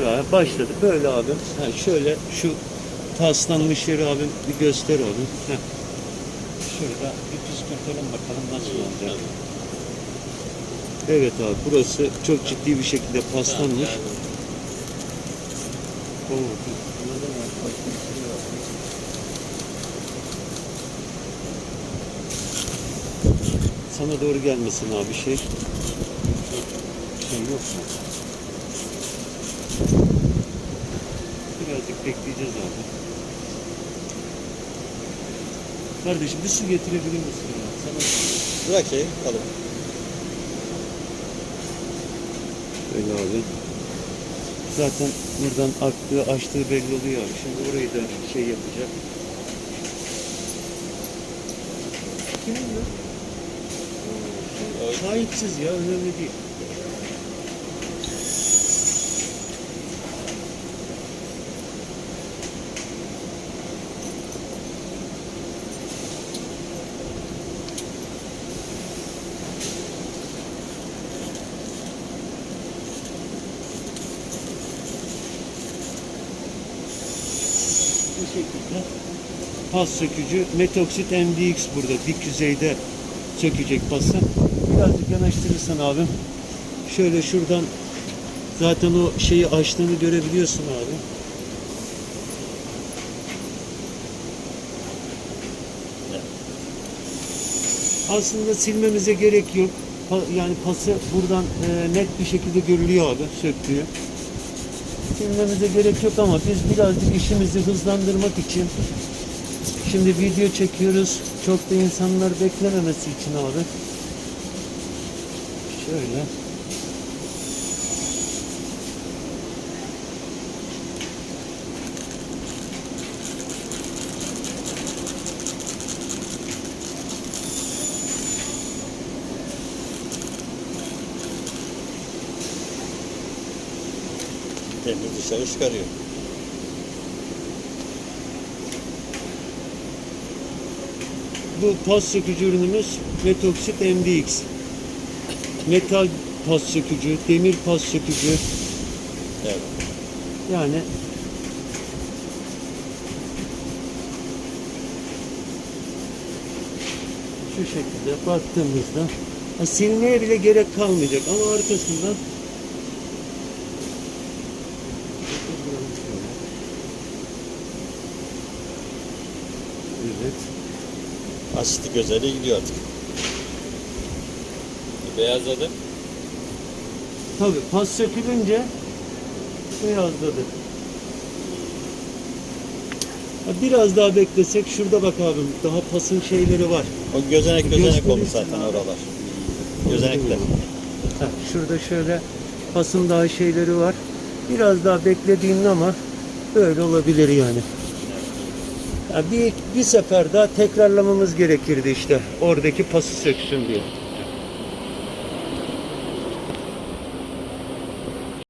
Ha, başladı. Böyle abim. Ha, şöyle şu paslanmış yeri abim bir göster abim. Ha. Şurada bir püskürtelim bakalım nasıl olacak. Evet abi burası çok ciddi bir şekilde paslanmış. Sana doğru gelmesin abi şey. Şey yok mu? Birazcık bekleyeceğiz abi. Kardeşim bir su getirebilir misin ya? Sana Bırak şeyi alalım. Öyle abi. Zaten buradan aktığı, açtığı belli oluyor abi. Şimdi orayı da şey yapacak. Kimin bu? Sahipsiz ya, önemli değil. Bu şekilde pas sökücü metoksit MDX burada dik yüzeyde sökecek pası. Birazcık yanaştırırsan abim. Şöyle şuradan zaten o şeyi açtığını görebiliyorsun abi. Aslında silmemize gerek yok. Yani pası buradan e, net bir şekilde görülüyor abi söktüğü. Silmemize gerek yok ama biz birazcık işimizi hızlandırmak için şimdi video çekiyoruz. Çok da insanlar beklememesi için abi. Şöyle. Temiz dışarı çıkarıyor. Bu pas sökücü ürünümüz Metoksit MDX. Metal pas sökücü, demir pas sökücü. Evet. Yani şu şekilde baktığımızda silmeye bile gerek kalmayacak ama arkasından Evet. Asitlik özelliği gidiyor artık. Beyazladı. Tabii pas sökülünce beyazladı. Biraz daha beklesek şurada bak abim daha pasın şeyleri var. O gözenek gözenek olmuş zaten oralar. Gözenekler. Şurada şöyle pasın daha şeyleri var. Biraz daha beklediğin ama böyle olabilir yani. Ya bir, bir sefer daha tekrarlamamız gerekirdi işte. Oradaki pası söksün diye.